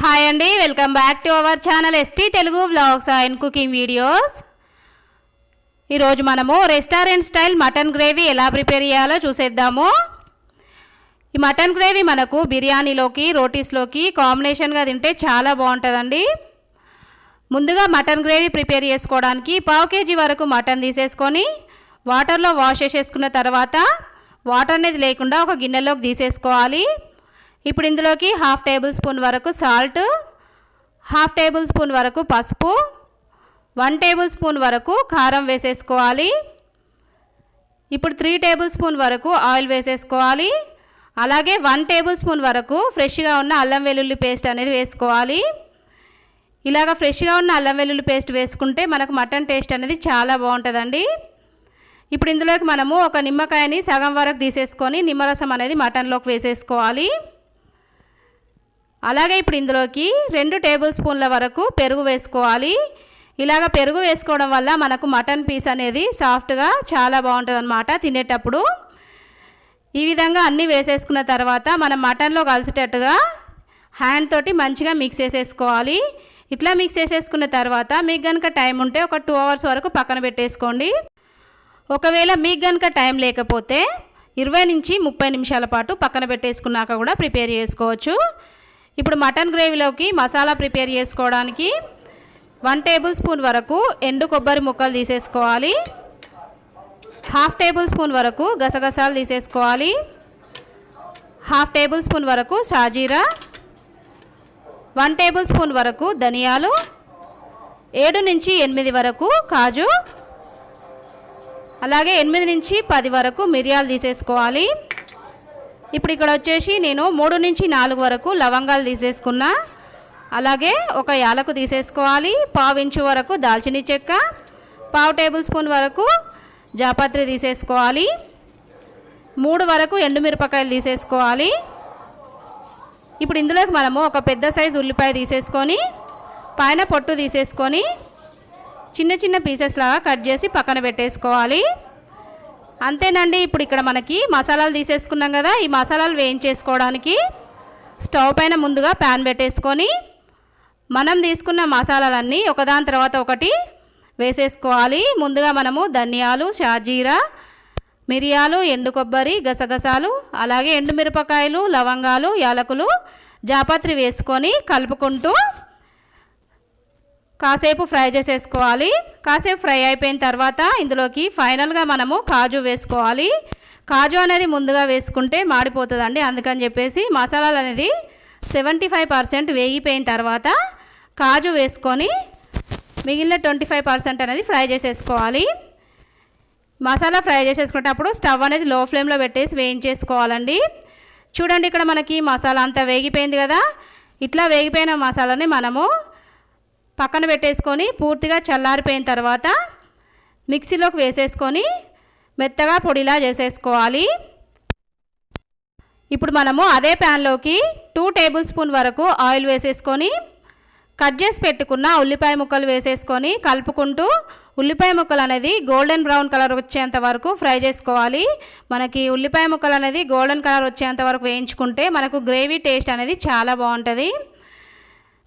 Hi అండి welcome back to our channel ST Telugu vlogs and cooking videos ఈరోజు మనము restaurant style mutton gravy ఎలా prepare చేయాలో చూసేద్దాము. ఈ మటన్ గ్రేవీ మనకు బిర్యానీలోకి రోటీస్లోకి కాంబినేషన్గా తింటే చాలా బాగుంటుందండి. ముందుగా మటన్ గ్రేవీ ప్రిపేర్ చేసుకోవడానికి పావు కేజీ వరకు మటన్ తీసేసుకొని వాటర్లో వాష్ చేసేసుకున్న తర్వాత వాటర్ అనేది లేకుండా ఒక గిన్నెలోకి తీసేసుకోవాలి. ఇప్పుడు ఇందులోకి హాఫ్ టేబుల్ స్పూన్ వరకు సాల్ట్ హాఫ్ టేబుల్ స్పూన్ వరకు పసుపు వన్ టేబుల్ స్పూన్ వరకు కారం వేసేసుకోవాలి. ఇప్పుడు త్రీ టేబుల్ స్పూన్ వరకు ఆయిల్ వేసేసుకోవాలి. అలాగే వన్ టేబుల్ స్పూన్ వరకు ఫ్రెష్గా ఉన్న అల్లం వెల్లుల్లి పేస్ట్ అనేది వేసుకోవాలి. ఇలాగ ఫ్రెష్గా ఉన్న అల్లం వెల్లుల్లి పేస్ట్ వేసుకుంటే మనకు మటన్ టేస్ట్ అనేది చాలా బాగుంటుందండి. ఇప్పుడు ఇందులోకి మనము ఒక నిమ్మకాయని సగం వరకు తీసేసుకొని నిమ్మరసం అనేది మటన్లోకి వేసేసుకోవాలి. అలాగే ఇప్పుడు ఇందులోకి రెండు టేబుల్ స్పూన్ల వరకు పెరుగు వేసుకోవాలి. ఇలాగ పెరుగు వేసుకోవడం వల్ల మనకు మటన్ పీస్ అనేది సాఫ్ట్గా చాలా బాగుంటుంది అనమాట తినేటప్పుడు. ఈ విధంగా అన్నీ వేసేసుకున్న తర్వాత మనం మటన్లో కలిసేటట్టుగా హ్యాండ్ తోటి మంచిగా మిక్స్ చేసేసుకోవాలి. ఇట్లా మిక్స్ చేసేసుకున్న తర్వాత మీకు కనుక టైం ఉంటే ఒక టూ అవర్స్ వరకు పక్కన పెట్టేసుకోండి. ఒకవేళ మీకు కనుక టైం లేకపోతే ఇరవై నుంచి ముప్పై నిమిషాల పాటు పక్కన పెట్టేసుకున్నాక కూడా ప్రిపేర్ చేసుకోవచ్చు. ఇప్పుడు మటన్ గ్రేవీలోకి మసాలా ప్రిపేర్ చేసుకోవడానికి వన్ టేబుల్ స్పూన్ వరకు ఎండు కొబ్బరి ముక్కలు తీసేసుకోవాలి. హాఫ్ టేబుల్ స్పూన్ వరకు గసగసాలు తీసేసుకోవాలి. హాఫ్ టేబుల్ స్పూన్ వరకు షాజీరా. వన్ టేబుల్ స్పూన్ వరకు ధనియాలు. ఏడు నుంచి ఎనిమిది వరకు కాజు. అలాగే ఎనిమిది నుంచి పది వరకు మిరియాలు తీసేసుకోవాలి. ఇప్పుడు ఇక్కడ వచ్చేసి నేను మూడు నుంచి నాలుగు వరకు లవంగాలు తీసేసుకున్నా. అలాగే ఒక యాలకు తీసేసుకోవాలి. పావు ఇంచు వరకు దాల్చిన చెక్క. పావు టేబుల్ స్పూన్ వరకు జాపత్రి తీసేసుకోవాలి. మూడు వరకు ఎండుమిరపకాయలు తీసేసుకోవాలి. ఇప్పుడు ఇందులోకి మనము ఒక పెద్ద సైజు ఉల్లిపాయ తీసేసుకొని పైన పొట్టు తీసేసుకొని చిన్న చిన్న పీసెస్ లాగా కట్ చేసి పక్కన పెట్టేసుకోవాలి. అంతేనండి ఇప్పుడు ఇక్కడ మనకి మసాలాలు తీసేసుకున్నాం కదా ఈ మసాలాలు వేయించేసుకోవడానికి స్టవ్ పైన ముందుగా ప్యాన్ పెట్టేసుకొని మనం తీసుకున్న మసాలాలన్నీ ఒకదాని తర్వాత ఒకటి వేసేసుకోవాలి. ముందుగా మనము ధనియాలు షాజీరా మిరియాలు ఎండు కొబ్బరి గసగసాలు అలాగే ఎండుమిరపకాయలు లవంగాలు యాలకులు జాపత్రి వేసుకొని కలుపుకుంటూ కాసేపు ఫ్రై చేసేసుకోవాలి. కాసేపు ఫ్రై అయిపోయిన తర్వాత ఇందులోకి ఫైనల్గా మనము కాజు వేసుకోవాలి. కాజు అనేది ముందుగా వేసుకుంటే మాడిపోతుందండి. అందుకని చెప్పేసి మసాలాలు అనేది సెవెంటీ ఫైవ్ పర్సెంట్ వేగిపోయిన తర్వాత కాజు వేసుకొని మిగిలిన ట్వంటీ ఫైవ్ పర్సెంట్ అనేది ఫ్రై చేసేసుకోవాలి. మసాలా ఫ్రై చేసేసుకునేటప్పుడు స్టవ్ అనేది లో ఫ్లేమ్లో పెట్టేసి వేయించేసుకోవాలండి. చూడండి ఇక్కడ మనకి మసాలా అంతా వేగిపోయింది కదా. ఇట్లా వేగిపోయిన మసాలాని మనము పక్కన పెట్టేసుకొని పూర్తిగా చల్లారిపోయిన తర్వాత మిక్సీలోకి వేసేసుకొని మెత్తగా పొడిలా చేసేసుకోవాలి. ఇప్పుడు మనము అదే ప్యాన్లోకి టూ టేబుల్ స్పూన్ వరకు ఆయిల్ వేసేసుకొని కట్ చేసి పెట్టుకున్న ఉల్లిపాయ ముక్కలు వేసేసుకొని కలుపుకుంటూ ఉల్లిపాయ ముక్కలు అనేది గోల్డెన్ బ్రౌన్ కలర్ వచ్చేంత వరకు ఫ్రై చేసుకోవాలి. మనకి ఉల్లిపాయ ముక్కలు అనేది గోల్డెన్ కలర్ వచ్చేంత వరకు వేయించుకుంటే మనకు గ్రేవీ టేస్ట్ అనేది చాలా బాగుంటుంది.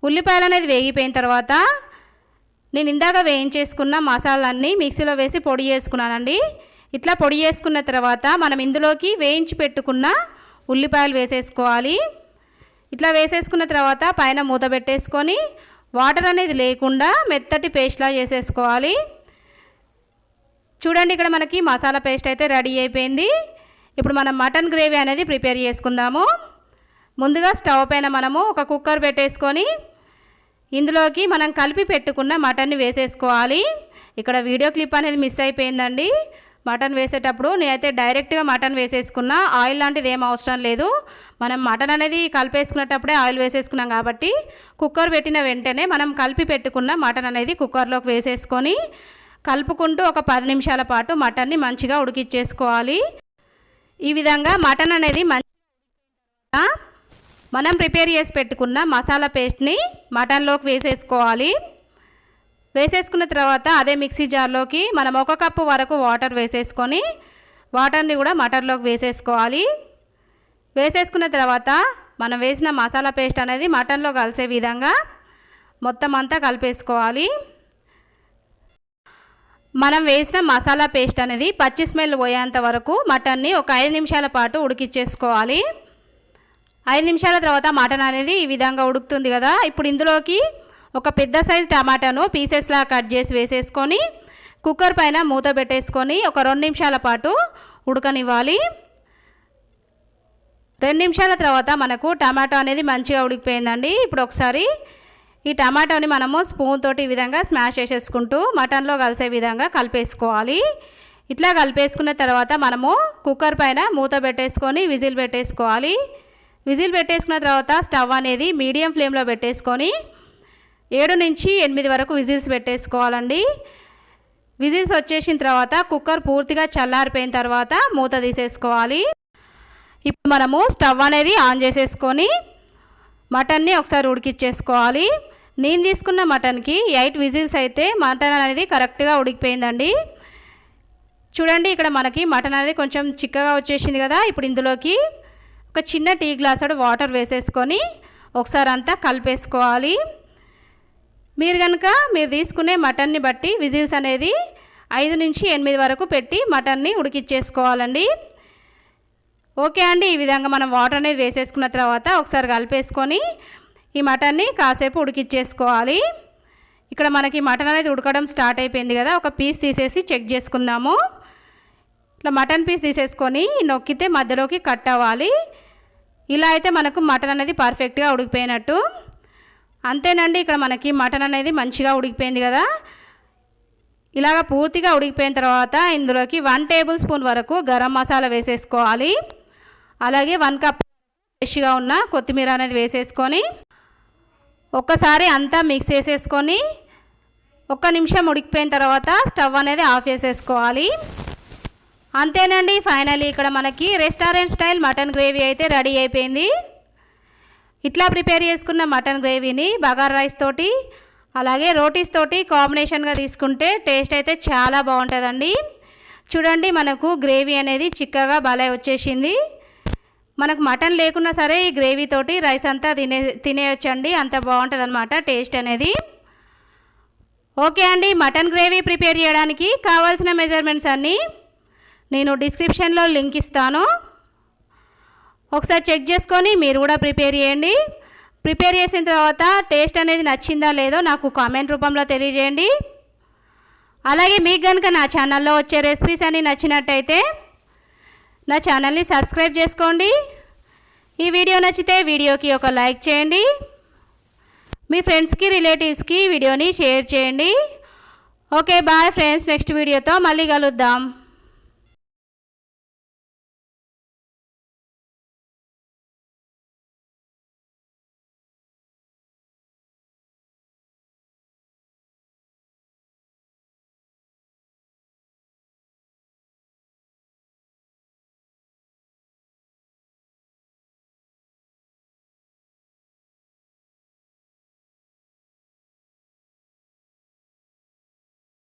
ఉల్లిపాయలు అనేది వేగిపోయిన తర్వాత నేను ఇందాక వేయించేసుకున్న మసాలాన్ని మిక్సీలో వేసి పొడి చేసుకున్నానండి. ఇట్లా పొడి చేసుకున్న తర్వాత మనం ఇందులోకి వేయించి పెట్టుకున్న ఉల్లిపాయలు వేసేసుకోవాలి. ఇట్లా వేసేసుకున్న తర్వాత పైన మూత పెట్టేసుకొని వాటర్ అనేది లేకుండా మెత్తటి పేస్ట్లా చేసేసుకోవాలి. చూడండి ఇక్కడ మనకి మసాలా పేస్ట్ అయితే రెడీ అయిపోయింది. ఇప్పుడు మనం మటన్ గ్రేవీ అనేది ప్రిపేర్ చేసుకుందాము. ముందుగా స్టవ్ పైన మనము ఒక కుక్కర్ పెట్టేసుకొని ఇందులోకి మనం కలిపి పెట్టుకున్న మటన్ని వేసేసుకోవాలి. ఇక్కడ వీడియో క్లిప్ అనేది మిస్ అయిపోయిందండి. మటన్ వేసేటప్పుడు నేనైతే డైరెక్ట్గా మటన్ వేసేసుకున్నా. ఆయిల్ లాంటిది ఏం అవసరం లేదు. మనం మటన్ అనేది కలిపేసుకునేటప్పుడే ఆయిల్ వేసేసుకున్నాం కాబట్టి కుక్కర్ పెట్టిన వెంటనే మనం కలిపి పెట్టుకున్న మటన్ అనేది కుక్కర్లోకి వేసేసుకొని కలుపుకుంటూ ఒక పది నిమిషాల పాటు మటన్ని మంచిగా ఉడికిచ్చేసుకోవాలి. ఈ విధంగా మటన్ అనేది మంచిగా మనం ప్రిపేర్ చేసి పెట్టుకున్న మసాలా పేస్ట్ని మటన్లోకి వేసేసుకోవాలి. వేసేసుకున్న తర్వాత అదే మిక్సీ జార్లోకి మనం ఒక కప్పు వరకు వాటర్ వేసేసుకొని వాటర్ని కూడా మటన్లోకి వేసేసుకోవాలి. వేసేసుకున్న తర్వాత మనం వేసిన మసాలా పేస్ట్ అనేది మటన్లో కలిసే విధంగా మొత్తం అంతా కలిపేసుకోవాలి. మనం వేసిన మసాలా పేస్ట్ అనేది పచ్చి స్మెల్ పోయేంత వరకు మటన్ని ఒక ఐదు నిమిషాల పాటు ఉడికిచ్చేసుకోవాలి. ఐదు నిమిషాల తర్వాత మటన్ అనేది ఈ విధంగా ఉడుకుతుంది కదా. ఇప్పుడు ఇందులోకి ఒక పెద్ద సైజు టమాటాను పీసెస్లా కట్ చేసి వేసేసుకొని కుక్కర్ పైన మూత పెట్టేసుకొని ఒక రెండు నిమిషాల పాటు ఉడకనివ్వాలి. రెండు నిమిషాల తర్వాత మనకు టమాటో అనేది మంచిగా ఉడికిపోయిందండి. ఇప్పుడు ఒకసారి ఈ టమాటోని మనము స్పూన్ తోటి ఈ విధంగా స్మాష్ చేసేసుకుంటూ మటన్లో కలిసే విధంగా కలిపేసుకోవాలి. ఇట్లా కలిపేసుకున్న తర్వాత మనము కుక్కర్ పైన మూత పెట్టేసుకొని విజిల్ పెట్టేసుకోవాలి. విజిల్ పెట్టేసుకున్న తర్వాత స్టవ్ అనేది మీడియం ఫ్లేమ్లో పెట్టేసుకొని ఏడు నుంచి ఎనిమిది వరకు విజిల్స్ పెట్టేసుకోవాలండి. విజిల్స్ వచ్చేసిన తర్వాత కుక్కర్ పూర్తిగా చల్లారిపోయిన తర్వాత మూత తీసేసుకోవాలి. ఇప్పుడు మనము స్టవ్ అనేది ఆన్ చేసేసుకొని మటన్ని ఒకసారి ఉడికిచ్చేసుకోవాలి. నేను తీసుకున్న మటన్కి ఎయిట్ విజిల్స్ అయితే మటన్ అనేది కరెక్ట్గా ఉడికిపోయిందండి. చూడండి ఇక్కడ మనకి మటన్ అనేది కొంచెం చిక్కగా వచ్చేసింది కదా ఇప్పుడు ఇందులోకి ఒక చిన్న టీ గ్లాసుడు వాటర్ వేసేసుకొని ఒకసారి అంతా కలిపేసుకోవాలి. మీరు కనుక మీరు తీసుకునే మటన్ని బట్టి విజిల్స్ అనేది ఐదు నుంచి ఎనిమిది వరకు పెట్టి మటన్ని ఉడికిచ్చేసుకోవాలండి. ఓకే అండి ఈ విధంగా మనం వాటర్ అనేది వేసేసుకున్న తర్వాత ఒకసారి కలిపేసుకొని ఈ మటన్ని కాసేపు ఉడికిచ్చేసుకోవాలి. ఇక్కడ మనకి మటన్ అనేది ఉడకడం స్టార్ట్ అయిపోయింది కదా ఒక పీస్ తీసేసి చెక్ చేసుకుందాము. ఇట్లా మటన్ పీస్ తీసేసుకొని నొక్కితే మధ్యలోకి కట్ అవ్వాలి. ఇలా అయితే మనకు మటన్ అనేది పర్ఫెక్ట్గా ఉడికిపోయినట్టు. అంతేనండి ఇక్కడ మనకి మటన్ అనేది మంచిగా ఉడికిపోయింది కదా. ఇలాగ పూర్తిగా ఉడికిపోయిన తర్వాత ఇందులోకి వన్ టేబుల్ స్పూన్ వరకు గరం మసాలా వేసేసుకోవాలి. అలాగే వన్ కప్ ఫ్రెష్గా ఉన్న కొత్తిమీర అనేది వేసేసుకొని ఒక్కసారి అంతా మిక్స్ చేసేసుకొని ఒక్క నిమిషం ఉడికిపోయిన తర్వాత స్టవ్ అనేది ఆఫ్ చేసేసుకోవాలి. అంతేనండి ఫైనల్ ఇక్కడ మనకి రెస్టారెంట్ స్టైల్ మటన్ గ్రేవీ అయితే రెడీ అయిపోయింది. ఇట్లా ప్రిపేర్ చేసుకున్న మటన్ గ్రేవీని బగార్ రైస్ తోటి అలాగే రోటీస్ తోటి కాంబినేషన్గా తీసుకుంటే టేస్ట్ అయితే చాలా బాగుంటుందండి. చూడండి మనకు గ్రేవీ అనేది చిక్కగా భలే వచ్చేసింది. మనకు మటన్ లేకున్నా సరే ఈ గ్రేవీ తోటి రైస్ అంతా తినే తినేయొచ్చండి అంత బాగుంటుంది అనమాట టేస్ట్ అనేది. ఓకే అండి మటన్ గ్రేవీ ప్రిపేర్ చేయడానికి కావాల్సిన మెజర్మెంట్స్ అన్నీ నేను డిస్క్రిప్షన్లో లింక్ ఇస్తాను. ఒకసారి చెక్ చేసుకొని మీరు కూడా ప్రిపేర్ చేయండి. ప్రిపేర్ చేసిన తర్వాత టేస్ట్ అనేది నచ్చిందా లేదో నాకు కామెంట్ రూపంలో తెలియజేయండి. అలాగే మీకు కనుక నా ఛానల్లో వచ్చే రెసిపీస్ అన్నీ నచ్చినట్టయితే నా ఛానల్ని సబ్స్క్రైబ్ చేసుకోండి. ఈ వీడియో నచ్చితే వీడియోకి ఒక లైక్ చేయండి. మీ ఫ్రెండ్స్కి రిలేటివ్స్కి వీడియోని షేర్ చేయండి. Okay bye friends. నెక్స్ట్ వీడియోతో మళ్ళీ కలుద్దాం.